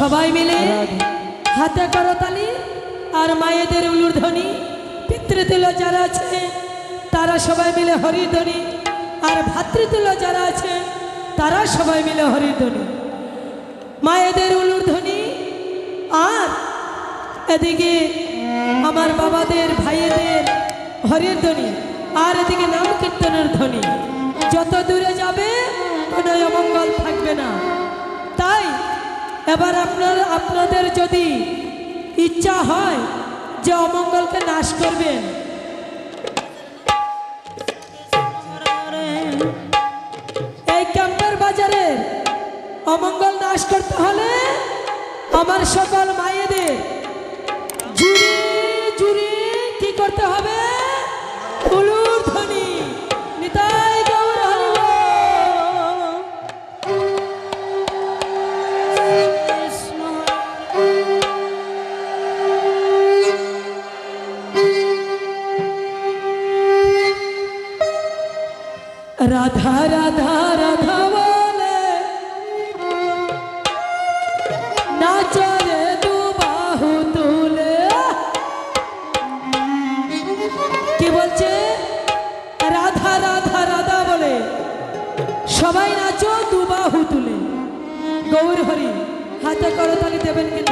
সবাই মিলে হাতে করতালি আর মায়েদের উলুর ধ্বনি পিতৃতুল্য যারা আছে তারা সবাই মিলে হরির ধ্বনি আর ভাতৃতুল্য যারা আছে তারা সবাই মিলে হরির ধ্বনি মায়েদের উলুর ধ্বনি আর এদিকে আমার বাবাদের ভাইয়েদের হরির ধ্বনি আর এদিকে নাম কীর্তনের ধ্বনি। যত দূরে যাবে কোনো অমঙ্গল থাকবে না। এবার আপনার, আপনাদের যদি ইচ্ছা হয় যে অমঙ্গলকে নাশ করবেন। এই ক্যাম্পের বাজারে অমঙ্গল নাশ করতে হলে আমার সকল মায়েদের রাধা রাধা রাধা বলে নাচরে দু বাহু তুলে কি বলছে রাধা রাধা রাধা বলে সবাই নাচো, দু বাহু তুলে। গৌর হরি, হাতে করতালি দেবেন কিন্তু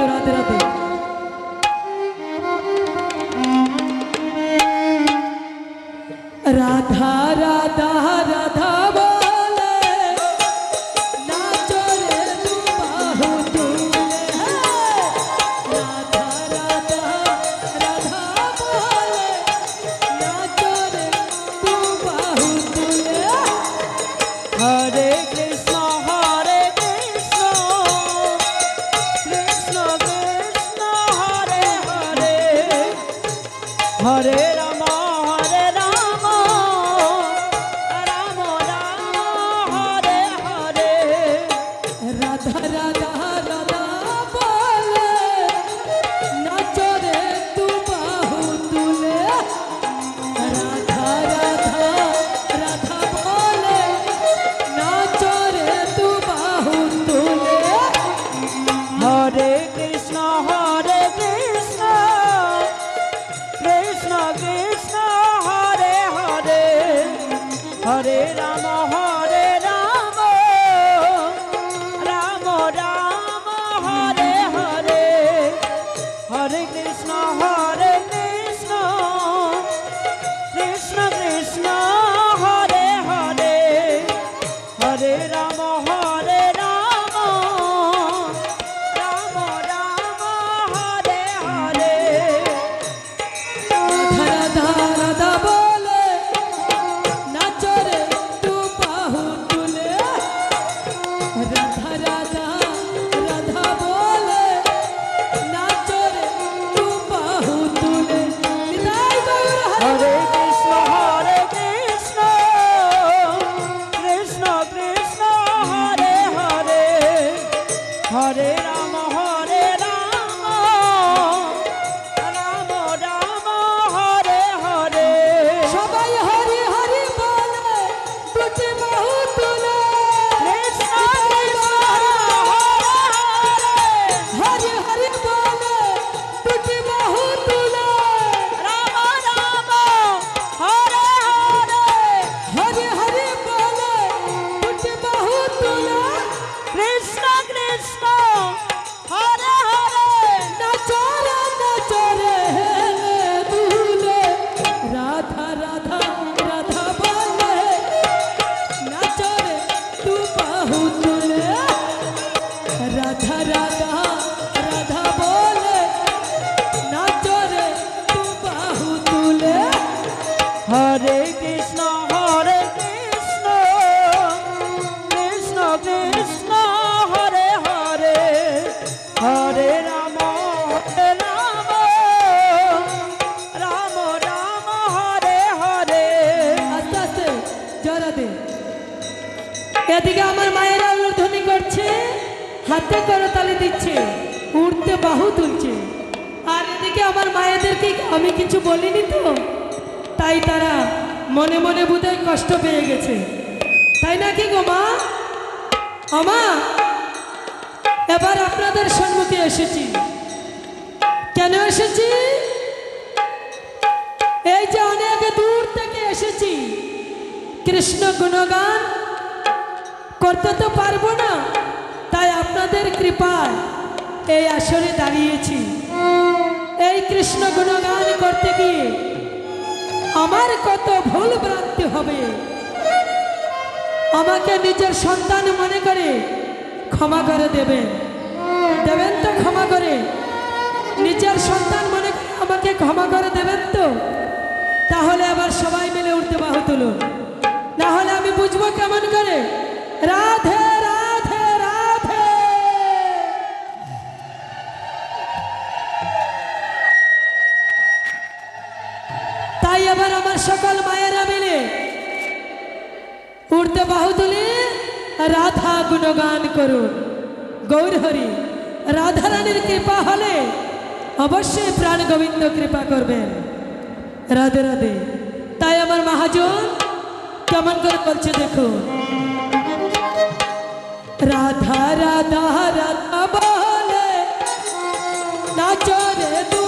এদিকে আমার মায়েরা উলুধ্বনি করছে হাতে করে তালি দিচ্ছে উঠতে বাহু তুলছে। আর এদিকে আমার মায়েদেরকে আমি কিছু বলিনি তো, তাই তারা মনে মনে বোধহয় কষ্ট পেয়ে গেছে। তাই নাকি গো মা? আমা এবার আপনাদের সম্মুখে এসেছি। কেন এসেছি? কৃষ্ণ গুণগান করতে তো পারব না, তাই আপনাদের কৃপায় এই আসরে দাঁড়িয়েছি। এই কৃষ্ণ গুণগান করতে গিয়ে আমার কত ভুল ভ্রান্তি হবে। আমাকে নিজের সন্তান মনে করে ক্ষমা করে দেবেন। দেবেন তো ক্ষমা করে। নিজের সন্তান মনে আমাকে ক্ষমা করে দেবেন তো? তাহলে আবার সবাই মিলে উঠতে বাহু তুলুন। গুণগান করুন। গৌর হরি, রাধা রানীর কৃপা হলে অবশ্যই প্রাণ গোবিন্দ কৃপা করবেন। রাধে রাধে। তাই আমার মহাজন, কেমন করে বলছে দেখুন রাধা রাধা রাধা বলে, নাচো রে দু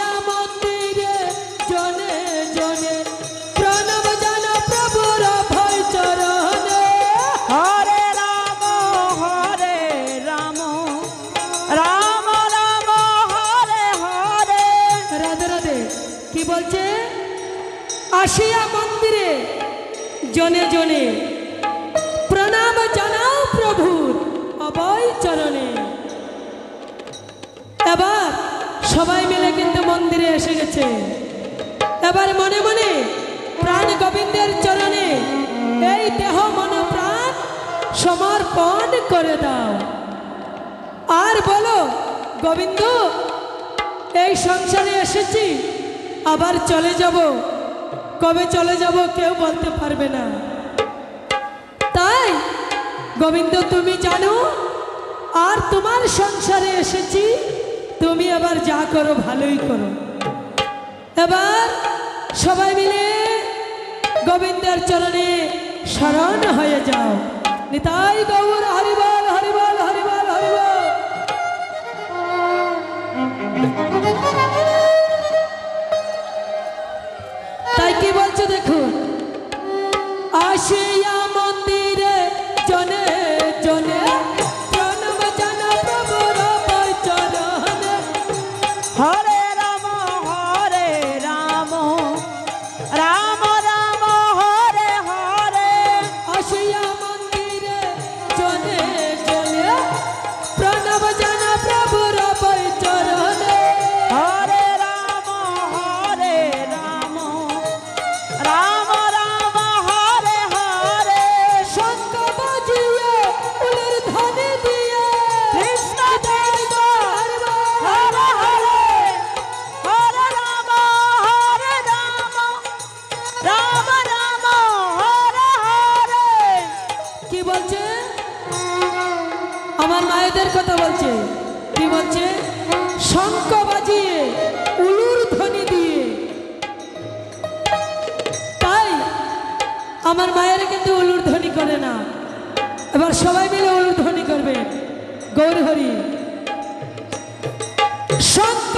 আসিয়া মন্দিরে। জনে জনে প্রণাম জানাও প্রভুর অবয় চরণে। এবার সবাই মিলে কিন্তু মন্দিরে এসে গেছে। এবার মনে মনে প্রাণ গোবিন্দের চরণে এই দেহ মন প্রাণ সমর্পণ করে দাও। আর বলো, গোবিন্দ, এই সংসারে এসেছি, আবার চলে যাব। কবে চলে যাব কেউ বলতে পারবে না। তাই, গোবিন্দ, তুমি জানো, আর তোমার সংসারে এসেছি, তুমি আবার যা করো ভালোই করো। এবার সবাই মিলে গোবিন্দের চরণে শরণ হয়ে যাও। নিতাই গৌর হরিবল হরিবল হরিবল হরিবল কি বলছে দেখুন? আসিয়া আমার মায়ের কিন্তু উলুর ধ্বনি করে না। এবার সবাই মিলে উলুর ধ্বনি করবে গৌরহরি সন্ত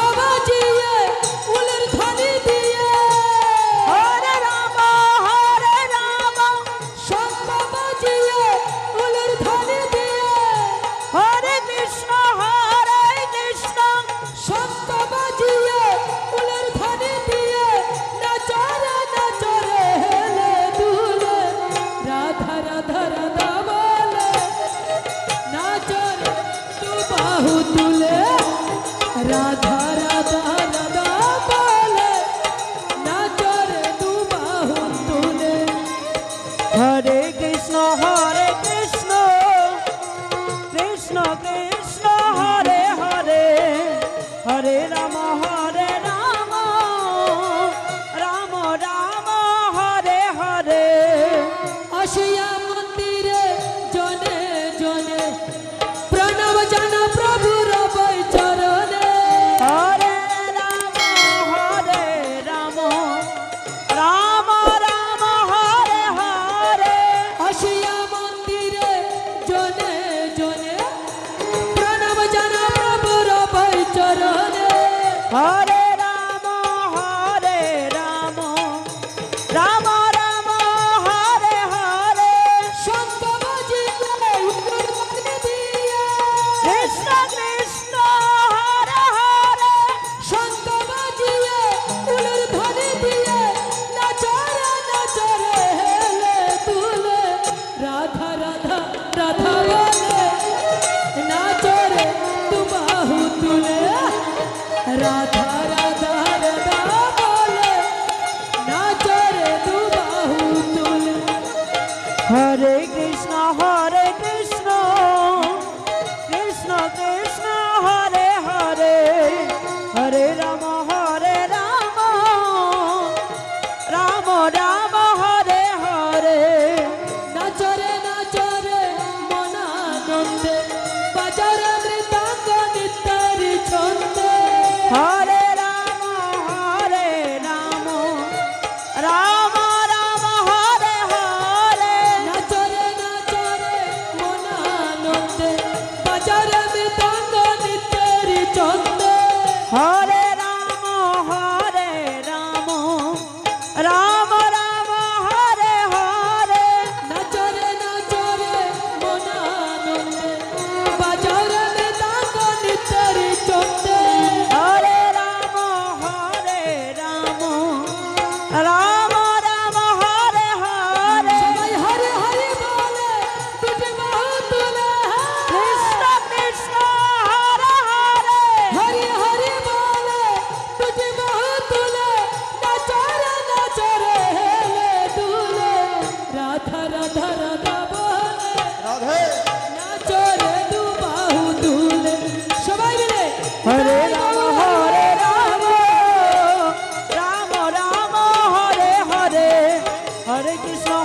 ¡Ahora!